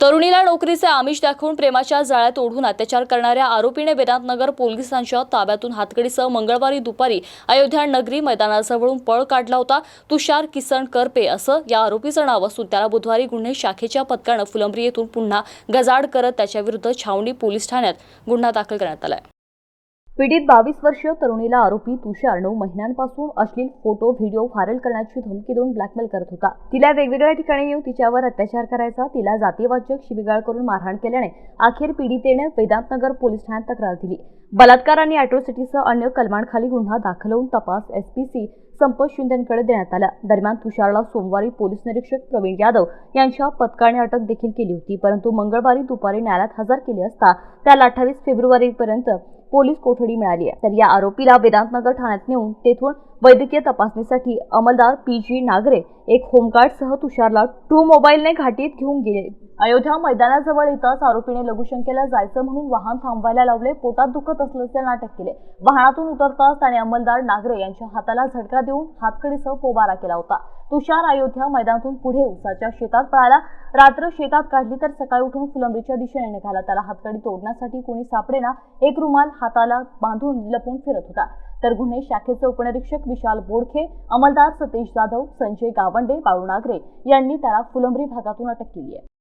तरुणीला नोकरीचे आमिष दाखवून प्रेमाच्या जाळ्यात ओढून अत्याचार करणाऱ्या आरोपीने वेदांतनगर पोलिसांच्या ताब्यातून हातकडीसह मंगळवारी दुपारी अयोध्या नगरी मैदानाजवळून पळ काढला होता. तुषार किसन करपे असं या आरोपीचं नाव असून त्याला बुधवारी गुन्हे शाखेच्या पथकानं फुलंब्री येथून पुन्हा गजाड करत त्याच्याविरुद्ध छावणी पोलीस ठाण्यात गुन्हा दाखल करण्यात आलाय. पीडित बावीस वर्षीय तरुणीला आरोपी तुषार नऊ महिन्यांपासून अश्लील फोटो व्हिडिओ व्हायरल करण्याची धमकी देऊन ब्लॅकमेल करत होता. तिला वेगवेगळ्या ठिकाणी येऊन तिच्यावर अत्याचार करायचा तिला जातीवाचक शिबिगाळ करून मारहाण केल्याने अखेर पीडितेने वेदांतनगर पोलीस ठाण्यात तक्रार दिली. बलात्कार आणि अॅट्रोसिटीसह अन्य कलमांखाली गुन्हा दाखल होऊन तपास एसपीसी संपत शिंदेकडे देण्यात आला. दरम्यान तुषारला सोमवारी पोलीस निरीक्षक प्रवीण यादव यांच्या पथकाने अटक देखील केली होती परंतु मंगळवारी दुपारी न्यायालयात हजर केले असता त्याला अठ्ठावीस फेब्रुवारीपर्यंत पोलीस कोठडी मिळाली आहे. तर या आरोपीला वेदांतनगर ठाण्यात नेऊन तेथून वैद्यकीय तपासणीसाठी अंमलदार पी जी नागरे एक होमगार्डसह तुषारला टू मोबाईलने घाटीत घेऊन गेले. अयोध्या मैदानाजवळ येताच आरोपीने लघुशंकेला जायचं म्हणून वाहन थांबवायला लावले. पोटात दुखत असल्याचे नाटक केले. वाहनातून उतरताच त्याने अंमलदार नागरे यांच्या हाताला झटका देऊन हातकडीसह पोबारा केला होता. तुषार अयोध्या मैदानातून पुढे उसाच्या शेतात पळाला. रात्र शेतात काढली तर सकाळी उठून फुलंब्रीच्या दिशेने निघाला. त्याला हातकडी तोडण्यासाठी कोणी सापडेना एक रुमाल हाताला बांधून लपून फिरत होता. तर गुन्हे शाखेचे उपनिरीक्षक विशाल बोडखे अंमलदार सतीश जाधव संजय गावंडे बाळू नागरे यांनी त्याला फुलंब्री भागातून अटक केली आहे.